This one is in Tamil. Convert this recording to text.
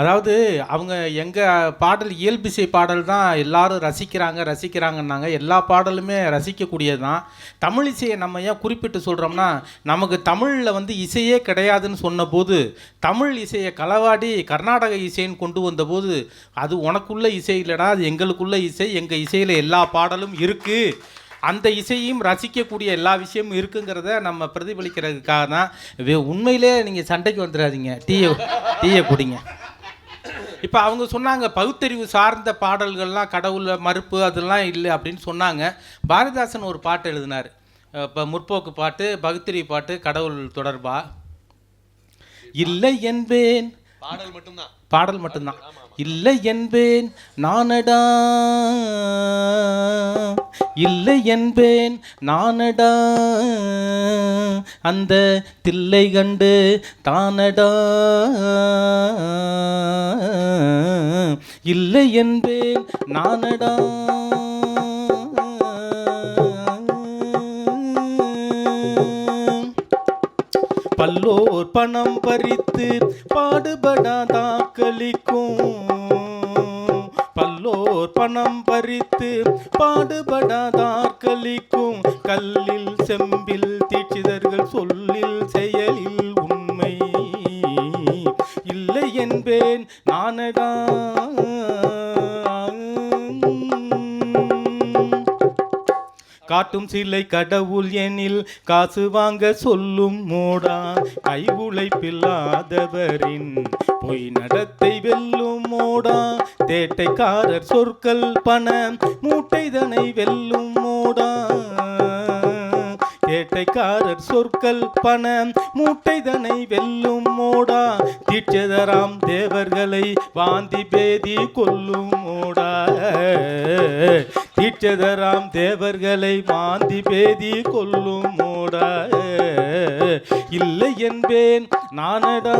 அதாவது அவங்க எங்கள் பாடல் இயல்பிசை பாடல் தான் எல்லாரும் ரசிக்கிறாங்க ரசிக்கிறாங்கன்னாங்க. எல்லா பாடலுமே ரசிக்கக்கூடியது தான் தமிழ் இசையை நம்ம ஏன் குறிப்பிட்டு சொல்கிறோம்னா நமக்கு தமிழில் வந்து இசையே கிடையாதுன்னு சொன்னபோது தமிழ் இசையை களவாடி கர்நாடக இசைன்னு கொண்டு வந்தபோது அது உனக்குள்ள இசை இல்லைடா அது எங்களுக்குள்ள இசை எங்கள் இசையில் எல்லா பாடலும் இருக்குது அந்த இசையும் ரசிக்கக்கூடிய எல்லா விஷயமும் இருக்குங்கிறத நம்ம பிரதிபலிக்கிறதுக்காக தான் உண்மையிலே நீங்கள் சண்டைக்கு வந்துடாதீங்க. டீயை டீயை குடிங்க. இப்போ அவங்க சொன்னாங்க பகுத்தறிவு சார்ந்த பாடல்கள்லாம் கடவுள் மறுப்பு அதெல்லாம் இல்லை அப்படின்னு சொன்னாங்க. பாரதிதாசன் ஒரு பாட்டு எழுதினார். இப்போ முற்போக்கு பாட்டு பகுத்தறிவு பாட்டு கடவுள் தொடர்பா? இல்லை என்பேன். பாடல் மட்டும்தான். பாடல் மட்டும்தான். இல்லை என்பேன். நானடா. இல்லை என்பேன். நானடா. அந்த தில்லை கண்டு தானடா. இல்லை என்பேன் நானடா. பல்லோர் பணம் பறித்து பாடுபடாதாக்களிக்கும். பல்லோர் பணம் பறித்து பாடுபடாதாக்களிக்கும். கல்லில் செம்பில் தீட்சிதர்கள் சொல்லில் செ இல்லை நானடா. காட்டும் சிலை கடவுள் எனில் காசு வாங்க சொல்லும் மோடா. கை உழைப்பில்லாதவரின் பொய் நடத்தை வெல்லும் மோடா. தேட்டைக்காரர் சொற்கள் பண மூட்டைதனை வெல்லும் மோடா. கொள்ளைக்காரர் சொற்கள் பண மூட்டைதனை வெல்லும் மோடா. தீட்சதராம் தேவர்களை வாந்தி பேதி கொல்லும் மோடா. தீட்சதராம் தேவர்களை வாந்தி பேதி கொல்லும் மோடா. இல்லை என்பேன் நானடா.